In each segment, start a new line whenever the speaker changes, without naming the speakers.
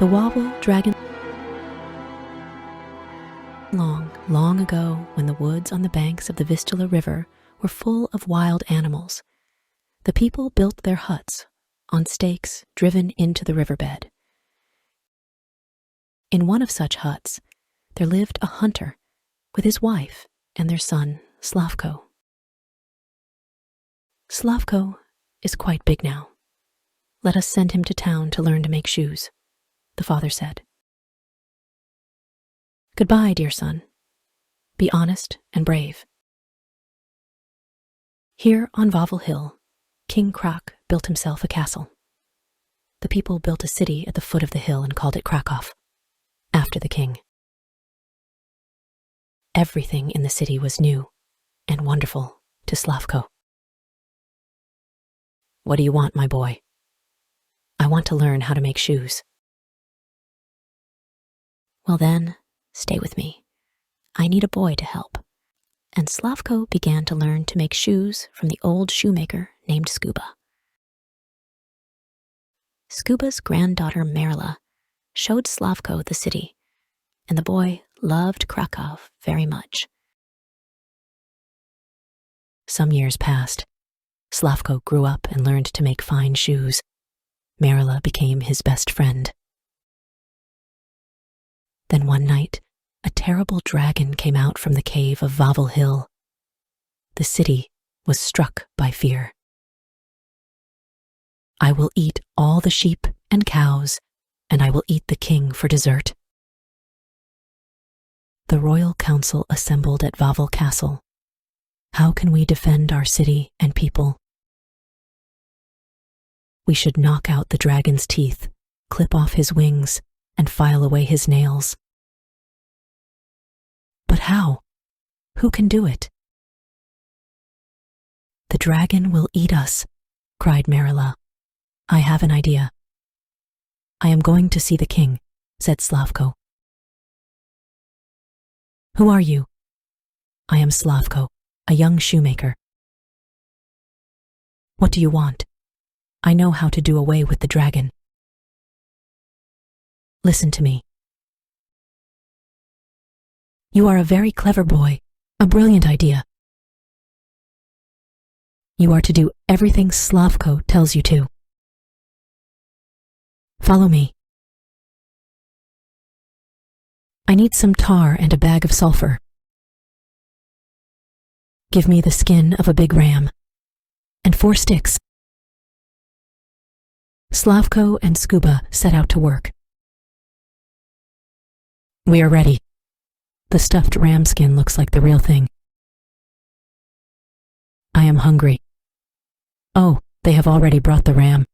The Wobble Dragon. Long, long ago, when the woods on the banks of the Vistula River were full of wild animals, the people built their huts on stakes driven into the riverbed. In one of such huts, there lived a hunter with his wife and their son, Slavko. Slavko is quite big now. Let us send him to town to learn to make shoes, the father said. Goodbye, dear son. Be honest and brave. Here on Vavel Hill, King Krak built himself a castle. The people built a city at the foot of the hill and called it Krakow, after the king. Everything in the city was new and wonderful to Slavko. What do you want, my boy? I want to learn how to make shoes. Well, then, stay with me. I need a boy to help. And Slavko began to learn to make shoes from the old shoemaker named Scuba. Scuba's granddaughter Marila showed Slavko the city, and the boy loved Krakow very much. Some years passed. Slavko grew up and learned to make fine shoes. Marila became his best friend. Terrible dragon came out from the cave of Vavel Hill. The city was struck by fear. I will eat all the sheep and cows, and I will eat the king for dessert. The royal council assembled at Vavel Castle. How can we defend our city and people? We should knock out the dragon's teeth, clip off his wings, and file away his nails. But how? Who can do it? The dragon will eat us, cried Marilla. I have an idea. I am going to see the king, said Slavko. Who are you? I am Slavko, a young shoemaker. What do you want? I know how to do away with the dragon. Listen to me. You are a very clever boy, a brilliant idea. You are to do everything Slavko tells you to. Follow me. I need some tar and a bag of sulfur. Give me the skin of a big ram and four sticks. Slavko and Scuba set out to work. We are ready. The stuffed ram skin looks like the real thing. I am hungry. Oh, they have already brought the ram.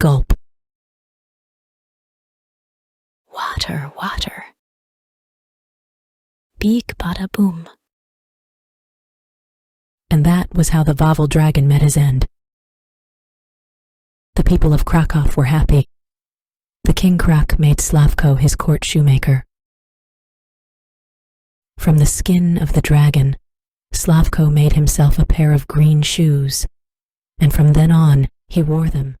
Gulp. Water, water. Beak bada boom. And that was how the Vavel dragon met his end. The people of Krakow were happy. The king Krak made Slavko his court shoemaker. From the skin of the dragon, Slavko made himself a pair of green shoes, and from then on he wore them